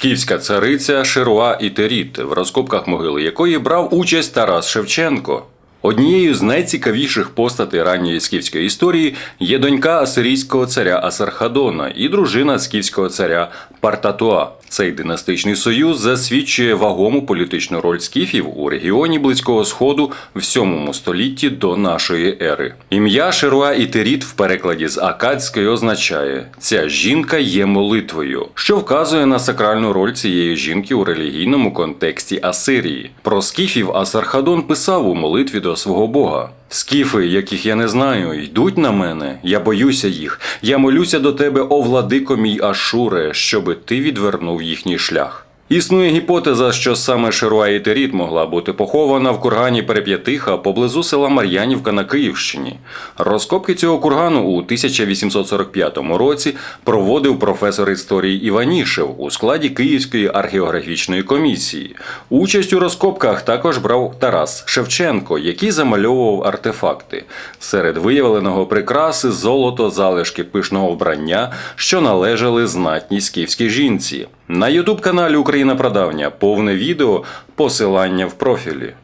Скіфська цариця Шируа Ітеріт, в розкопках могили якої брав участь Тарас Шевченко. Однією з найцікавіших постатей ранньої скіфської історії є донька асирійського царя Асархадона і дружина скіфського царя Партатуа. Цей династичний союз засвідчує вагому політичну роль скіфів у регіоні Близького Сходу в 7 столітті до нашої ери. Ім'я Шируа Ітеріт в перекладі з акадської означає ця жінка є молитвою, що вказує на сакральну роль цієї жінки у релігійному контексті Асирії. Про скіфів Асархадон писав у молитві до свого бога. Скіфи, яких я не знаю, йдуть на мене. Я боюся їх. Я молюся до тебе, о владико мій Ашуре, щоби ти відвернув їхній шлях. Існує гіпотеза, що саме Шируа Ітеріт могла бути похована в кургані Переп'ятиха поблизу села Мар'янівка на Київщині. Розкопки цього кургану у 1845 році проводив професор історії Іванішев у складі Київської археографічної комісії. Участь у розкопках також брав Тарас Шевченко, який замальовував артефакти. Серед виявленого прикраси золото, залишки пишного вбрання, що належали знатній скіфській жінці. На ютуб каналі Україна Прадавня повне відео, посилання в профілі.